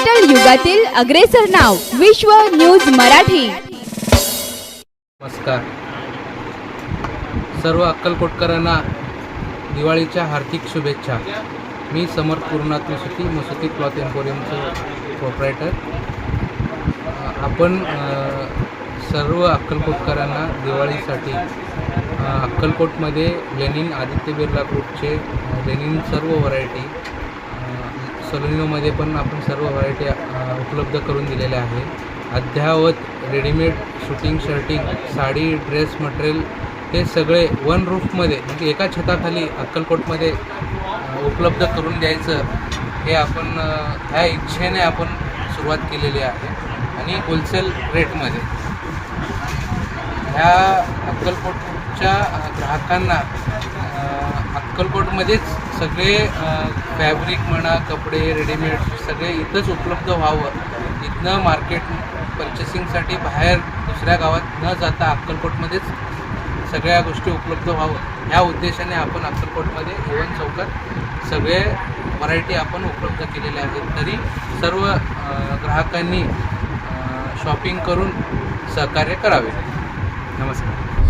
Digital युगातील अग्रेसर नाव विश्व न्यूज मराठी. नमस्कार. सर्व अक्कलकोटकरांना दिवाळीच्या हार्दिक शुभेच्छा. मी समर्थ पूर्णात्म मसुती मसुती क्लॉथ एम्पोरियमचं प्रोप्रायटर आपण सर्व अक्कलकोटकरांना दिवाळीसाठी अक्कलकोटमध्ये लेनिन आदित्य बिर्ला ग्रुपचे लेनिन सर्व व्हरायटी सलोनिओमध्ये पण आपण सर्व व्हरायटी उपलब्ध करून दिलेल्या आहे. अद्ययावत readymade shooting shirting sari dress material हे सगळे वन रूफमध्ये म्हणजे एका छताखाली अक्कलकोटमध्ये उपलब्ध करून द्यायचं हे आपण ह्या इच्छेने आपण सुरुवात केलेली आहे. आणि होलसेल रेटमध्ये ह्या अक्कलकोटच्या ग्राहकांना अक्कलकोटमध्येच सगळे फॅब्रिक म्हणा कपडे रेडीमेड सगळे इथंच उपलब्ध व्हावं. इथनं मार्केट पर्चेसिंगसाठी बाहेर दुसऱ्या गावात न जाता अक्कलकोटमध्येच सगळ्या गोष्टी उपलब्ध व्हावं. ह्या उद्देशाने आपण अक्कलकोटमध्ये इव्हन चौकात सगळे व्हरायटी आपण उपलब्ध केलेल्या आहेत. तरी सर्व ग्राहकांनी शॉपिंग करून सहकार्य करावे. नमस्कार.